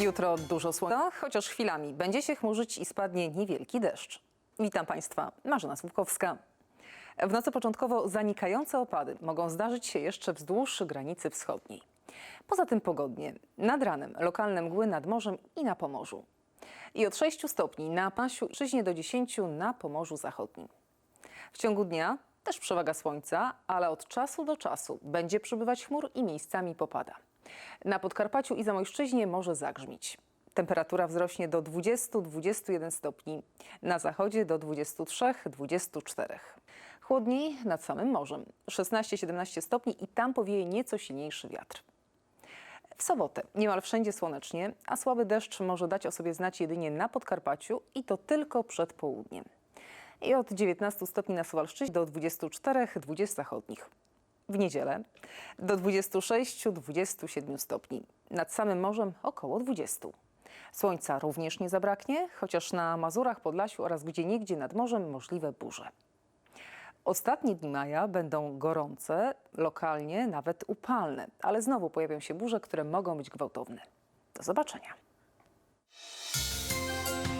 Jutro dużo słońca, chociaż chwilami będzie się chmurzyć i spadnie niewielki deszcz. Witam Państwa, Marzena Słupkowska. W nocy początkowo zanikające opady mogą zdarzyć się jeszcze wzdłuż granicy wschodniej. Poza tym pogodnie. Nad ranem lokalne mgły nad morzem i na Pomorzu. I od 6 stopni na Pasiu, Czyźnie do 10 na Pomorzu Zachodnim. W ciągu dnia też przewaga słońca, ale od czasu do czasu będzie przybywać chmur i miejscami popada. Na Podkarpaciu i Zamojszczyźnie może zagrzmić. Temperatura wzrośnie do 20-21 stopni, na zachodzie do 23-24. Chłodniej nad samym morzem, 16-17 stopni i tam powieje nieco silniejszy wiatr. W sobotę niemal wszędzie słonecznie, a słaby deszcz może dać o sobie znać jedynie na Podkarpaciu i to tylko przed południem. I od 19 stopni na Suwalszczyźnie do 24-20 zachodnich. W niedzielę do 26-27 stopni. Nad samym morzem około 20. Słońca również nie zabraknie, chociaż na Mazurach, Podlasiu oraz gdzieniegdzie nad morzem możliwe burze. Ostatnie dni maja będą gorące, lokalnie nawet upalne, ale znowu pojawią się burze, które mogą być gwałtowne. Do zobaczenia.